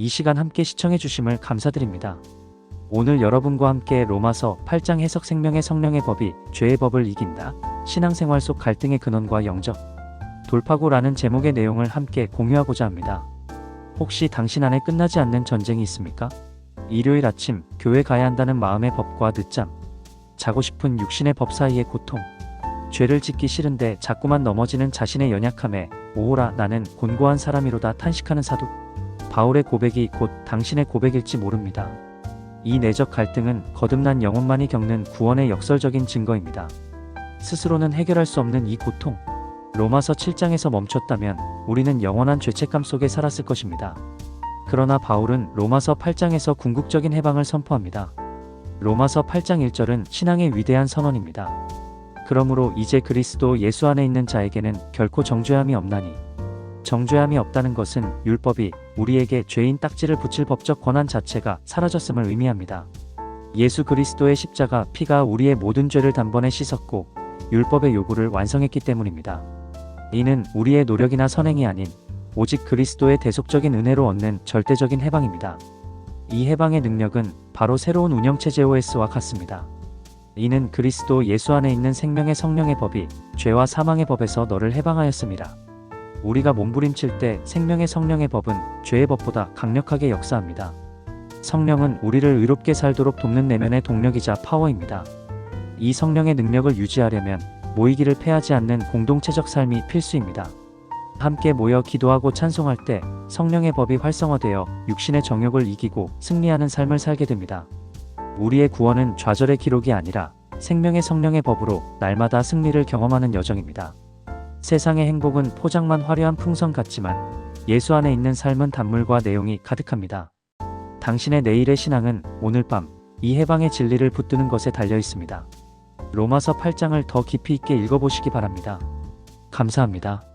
이 시간 함께 시청해 주심을 감사드립니다. 오늘 여러분과 함께 로마서 8장 해석 생명의 성령의 법이 죄의 법을 이긴다. 신앙생활 속 갈등의 근원과 영적 돌파구라는 제목의 내용을 함께 공유하고자 합니다. 혹시 당신 안에 끝나지 않는 전쟁이 있습니까? 일요일 아침 교회 가야 한다는 마음의 법과 늦잠, 자고 싶은 육신의 법 사이의 고통, 죄를 짓기 싫은데 자꾸만 넘어지는 자신의 연약함에 오호라 나는 곤고한 사람이로다 탄식하는 사도 바울의 고백이 곧 당신의 고백일지 모릅니다. 이 내적 갈등은 거듭난 영혼만이 겪는 구원의 역설적인 증거입니다. 스스로는 해결할 수 없는 이 고통. 로마서 7장에서 멈췄다면 우리는 영원한 죄책감 속에 살았을 것입니다. 그러나 바울은 로마서 8장에서 궁극적인 해방을 선포합니다. 로마서 8장 1절은 신앙의 위대한 선언입니다. 그러므로 이제 그리스도 예수 안에 있는 자에게는 결코 정죄함이 없나니 정죄함이 없다는 것은 율법이 우리에게 죄인 딱지를 붙일 법적 권한 자체가 사라졌음을 의미합니다. 예수 그리스도의 십자가 피가 우리의 모든 죄를 단번에 씻었고 율법의 요구를 완성했기 때문입니다. 이는 우리의 노력이나 선행이 아닌 오직 그리스도의 대속적인 은혜로 얻는 절대적인 해방입니다. 이 해방의 능력은 바로 새로운 운영체제 OS와 같습니다. 이는 그리스도 예수 안에 있는 생명의 성령의 법이 죄와 사망의 법에서 너를 해방하였습니다. 우리가 몸부림칠 때 생명의 성령의 법은 죄의 법보다 강력하게 역사합니다. 성령은 우리를 의롭게 살도록 돕는 내면의 동력이자 파워입니다. 이 성령의 능력을 유지하려면 모이기를 패하지 않는 공동체적 삶이 필수입니다. 함께 모여 기도하고 찬송할 때 성령의 법이 활성화되어 육신의 정욕을 이기고 승리하는 삶을 살게 됩니다. 우리의 구원은 좌절의 기록이 아니라 생명의 성령의 법으로 날마다 승리를 경험하는 여정입니다. 세상의 행복은 포장만 화려한 풍선 같지만 예수 안에 있는 삶은 단물과 내용이 가득합니다. 당신의 내일의 신앙은 오늘 밤 이 해방의 진리를 붙드는 것에 달려 있습니다. 로마서 8장을 더 깊이 있게 읽어보시기 바랍니다. 감사합니다.